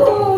Oh.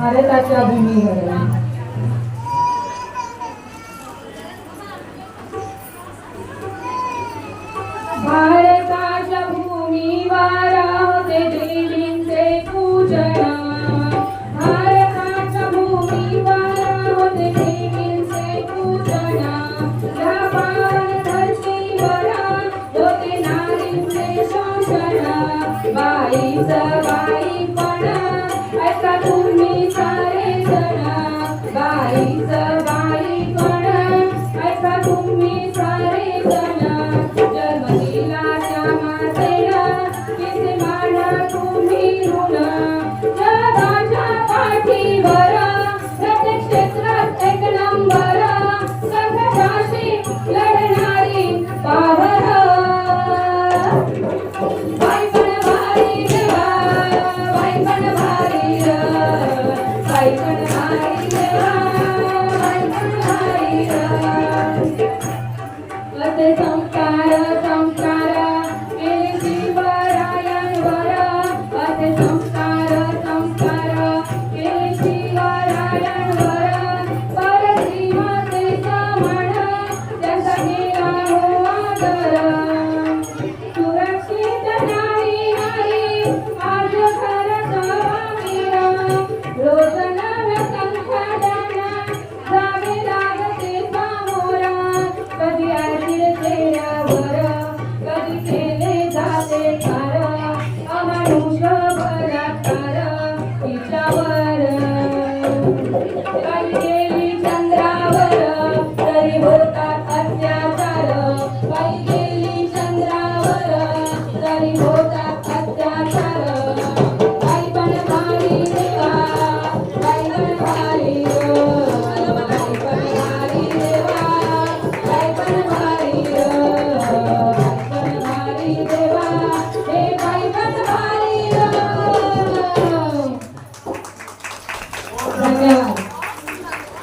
भारताच्या भूमीवर. भारताच्या भूमीवर होते देवींचे पूजन. भारताच्या भूमीवर होते देवींचे पूजन. होते शोषण. सेना तुम्ही Thank you.